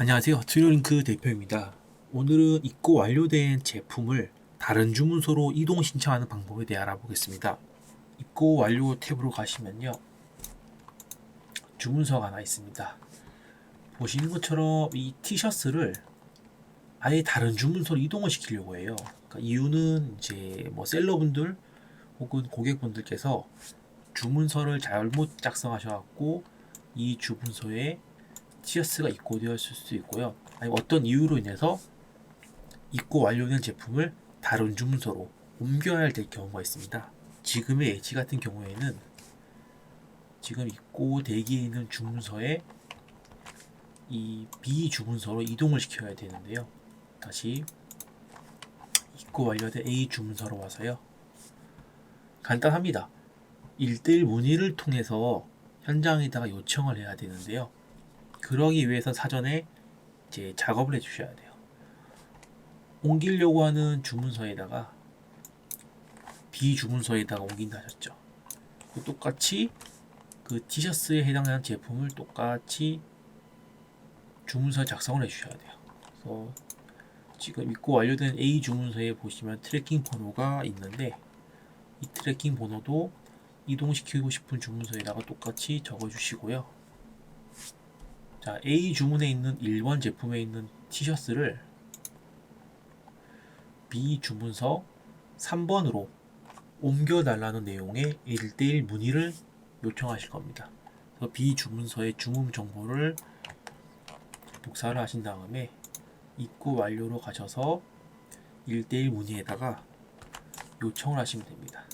안녕하세요. 트리링크 대표입니다. 오늘은 입고 완료된 제품을 다른 주문서로 이동 신청하는 방법에 대해 알아보겠습니다. 입고 완료 탭으로 가시면요. 주문서가 하나 있습니다. 보시는 것처럼 이 티셔츠를 아예 다른 주문서로 이동을 시키려고 해요. 그러니까 이유는 이제 뭐 셀러분들 혹은 고객분들께서 주문서를 잘못 작성하셔갖고 이 주문서에 티셔츠가 입고되었을 수도 있고요. 아니면 어떤 이유로 인해서 입고 완료된 제품을 다른 주문서로 옮겨야 될 경우가 있습니다. 지금의 H 같은 경우에는 지금 입고 대기에 있는 주문서에 이 B 주문서로 이동을 시켜야 되는데요. 다시 입고 완료된 A 주문서로 와서요. 간단합니다. 1대1 문의를 통해서 현장에다가 요청을 해야 되는데요. 그러기 위해서 사전에 이제 작업을 해 주셔야 돼요. 옮기려고 하는 주문서에다가 비주문서에다가 옮긴다 하셨죠. 그 똑같이 그 티셔츠에 해당하는 제품을 똑같이 주문서 작성을 해 주셔야 돼요. 그래서 지금 입고 완료된 A 주문서에 보시면 트래킹 번호가 있는데 이 트래킹 번호도 이동시키고 싶은 주문서에다가 똑같이 적어 주시고요. 자, A 주문에 있는 1번 제품에 있는 티셔츠를 B 주문서 3번으로 옮겨달라는 내용의 1대1 문의를 요청하실 겁니다. 그래서 B 주문서의 주문 정보를 복사를 하신 다음에 입고 완료로 가셔서 1대1 문의에다가 요청을 하시면 됩니다.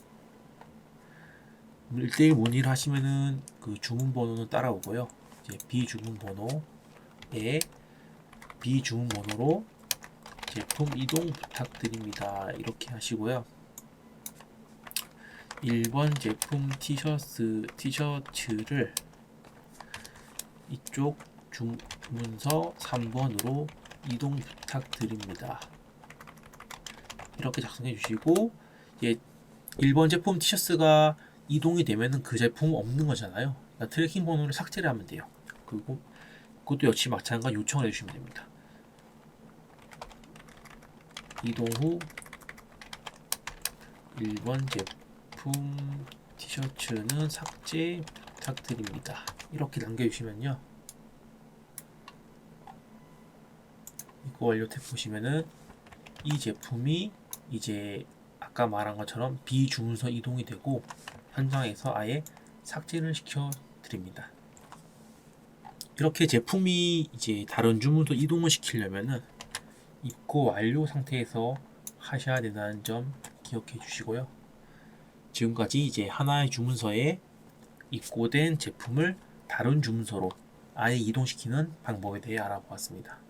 1대1 문의를 하시면은 그 주문 번호는 따라오고요. 이제 비주문 번호에 비주문 번호로 제품 이동 부탁드립니다. 이렇게 하시고요. 1번 제품 티셔츠 티셔츠를 이쪽 주문서 3번으로 이동 부탁드립니다. 이렇게 작성해 주시고 이제 1번 제품 티셔츠가 이동이 되면은 그 제품 없는 거잖아요. 그러니까 트래킹 번호를 삭제를 하면 돼요. 그리고 그것도 역시 마찬가지 요청을 해주시면 됩니다. 이동 후 1번 제품 티셔츠는 삭제 부탁드립니다. 이렇게 남겨주시면요. 이거 완료 탭 보시면은 이 제품이 이제 아까 말한 것처럼 비주문서 이동이 되고 현장에서 아예 삭제를 시켜 드립니다. 이렇게 제품이 이제 다른 주문서 이동을 시키려면은 입고 완료 상태에서 하셔야 된다는 점 기억해 주시고요. 지금까지 이제 하나의 주문서에 입고된 제품을 다른 주문서로 아예 이동시키는 방법에 대해 알아보았습니다.